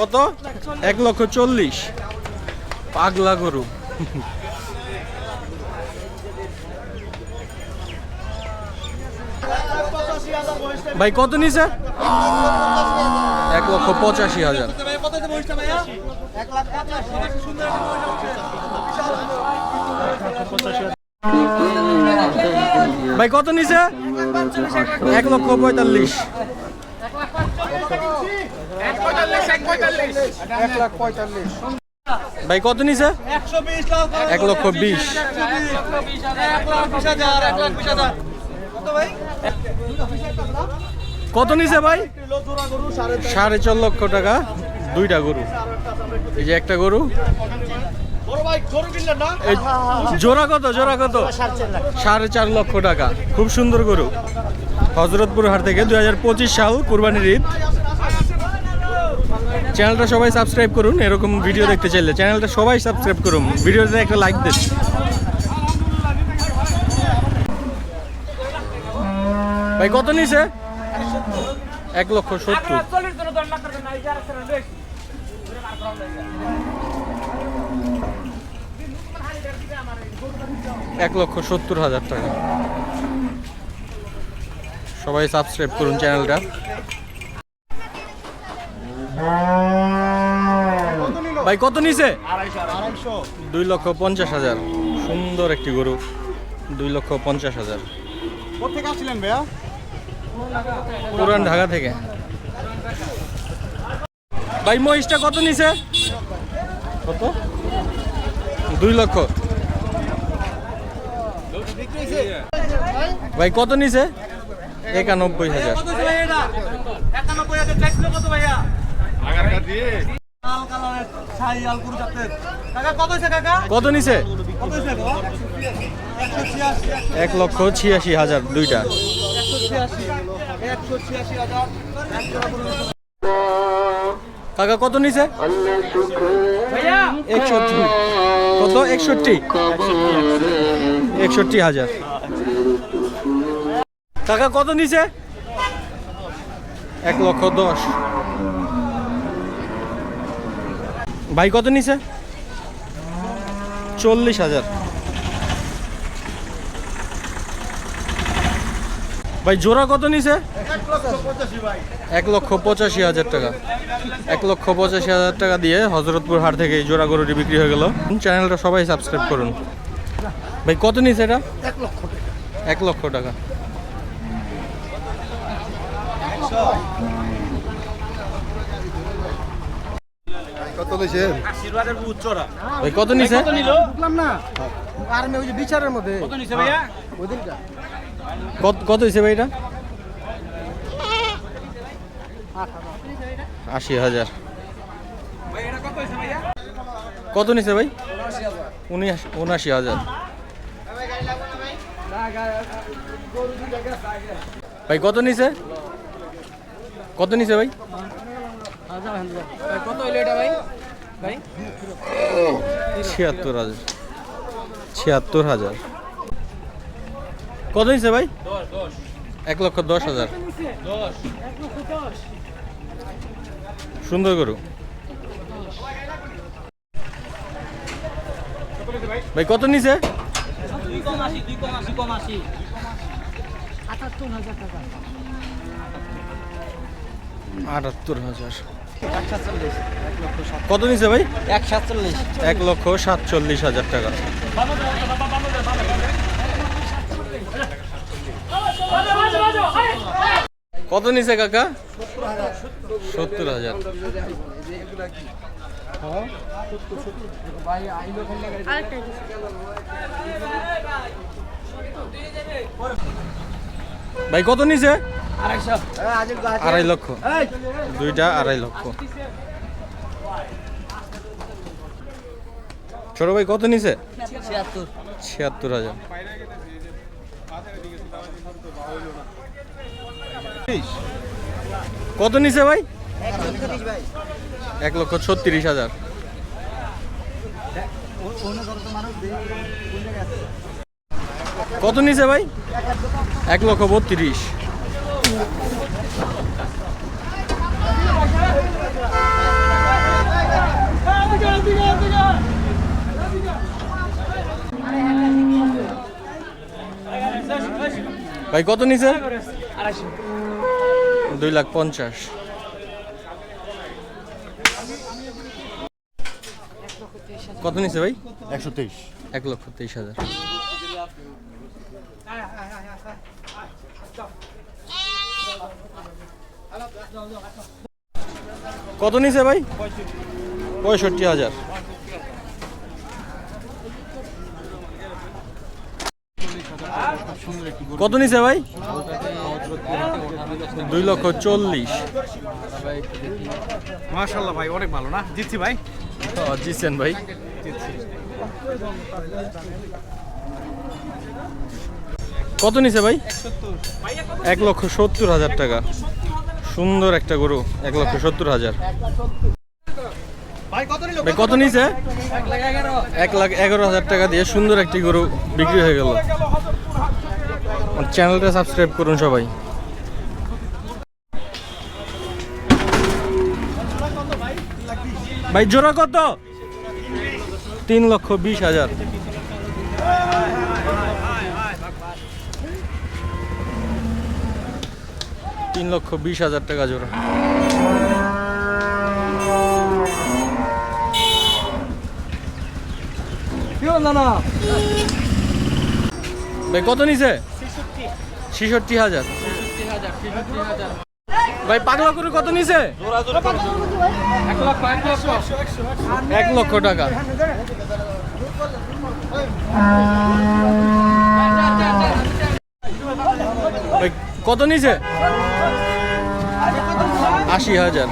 কত? এক লক্ষ চল্লিশ। পাগলা গরু। ভাই, কত নিছে? এক লক্ষ পঁচাশি হাজার। ভাই, কত নিছে? এক লক্ষ পঁয়তাল্লিশ। ভাই কত নিছে? এক লক্ষ বিশ। কত নিছে ভাই? সাড়ে চার লক্ষ টাকা দুইটা গরু। এই যে একটা গরু। জোড়া কত জোড়া কত? সাড়ে চার লক্ষ টাকা। খুব সুন্দর গরু। হজরতপুর হাট থেকে দু হাজার পঁচিশ সাল কুরবানির ঈদ। চ্যানেলটা সবাই সাবস্ক্রাইব করুন এরকম ভিডিও দেখতে চাইলে চ্যানেলটা সবাই সাবস্ক্রাইব করুন। ভিডিওতে একটা লাইক দিন। ভাই কত নিছে? এক লক্ষ সত্তর। এক লক্ষ সত্তর হাজার টাকা। সবাই সাবস্ক্রাইব করুন চ্যানেলটা। ভাই কত নিছে? দুই লক্ষ পঞ্চাশ হাজার। সুন্দর একটি গরু। দুই লক্ষ পঞ্চাশ হাজার। কোথেকে আসছিলেন ভাইয়া? পুরান ঢাকা থেকে। ভাই মহিষটা কত নিছে? কত? দুই লক্ষ। ভাই কত নিছে? একানব্বই হাজার। কত নিছে? এক লক্ষ ছিয়াশি হাজার দুইটা। কাকা কত নিছে? একষট্টি। কত? একষট্টি। একষট্টি হাজার। কাকা কত নিছে? এক লক্ষ দশ। ভাই কত নিছে? চল্লিশ হাজার। ভাই জোড়া কত নিছে? এক লক্ষ পঁচাশি হাজার টাকা। এক লক্ষ পঁচাশি হাজার টাকা দিয়ে হজরতপুর হাট থেকে এই জোড়া গরুটি বিক্রি হয়ে গেল। চ্যানেলটা সবাই সাবস্ক্রাইব করুন। ভাই কত নিছে এটা? এক লক্ষ টাকা। কত লইছেন ভাই কত নিছে? বুঝলাম না। আর আমি ওই যে বিচারের মধ্যে। কত নিছে ভাইয়া? ওই দিনটা। কত কত হয়েছে ভাই এটা? আশি হাজার। কত নিছে ভাই? উনিশ উনাশি হাজার। ভাই কত নিছে? কত নিছে ভাই? ভাই ছিয়াত্তর হাজার। ছিয়াত্তর হাজার। কত নিছে ভাই? এক লক্ষ দশ হাজার। সুন্দর গরু। ভাই, কত নিছে? আটাত্তর হাজার। কত নিছে ভাই? এক সাতচল্লিশ। এক লক্ষ সাতচল্লিশ হাজার টাকা। কত নিছে কাকা? সত্তর হাজার। ভাই কত নিছে? আড়াই লক্ষ। দুইটা আড়াই লক্ষ। ছোট ভাই কত নিছে? ছিয়াত্তর। হাজার। কত নিছে ভাই? এক লক্ষ ছত্রিশ হাজার। কত নিছে ভাই? এক লক্ষ বত্রিশ। ভাই কত নিছে? দুই লাখ পঞ্চাশ। কত নিছে ভাই? একশো তেইশ। এক লক্ষ তেইশ হাজার। কত নিছে ভাই? পঁয়ষট্টি হাজার। কত নিছে ভাই? দুই লক্ষ চল্লিশ। মাশাল্লাহ ভাই অনেক ভালো না? জিতছি ভাই। জিতছেন ভাই। কত নিছে ভাই? এক লক্ষ সত্তর হাজার টাকা। সুন্দর একটা গরু, এক লক্ষ সত্তর হাজার। কত নিছে? এক লাখ এগারো হাজার টাকা দিয়ে সুন্দর একটি গরু বিক্রি হয়ে গেল। চ্যানেলটা সাবস্ক্রাইব করুন সবাই। ভাই, জোড়া কত? তিন লক্ষ বিশ হাজার। তিন লক্ষ বিশ হাজার টাকা জোড়া। ভাই, কত নিছে? ছিষট্টি হাজার। ভাই, পাগলা করে কত নিছে? এক লক্ষ টাকা। কত নিছে? আশি হাজার।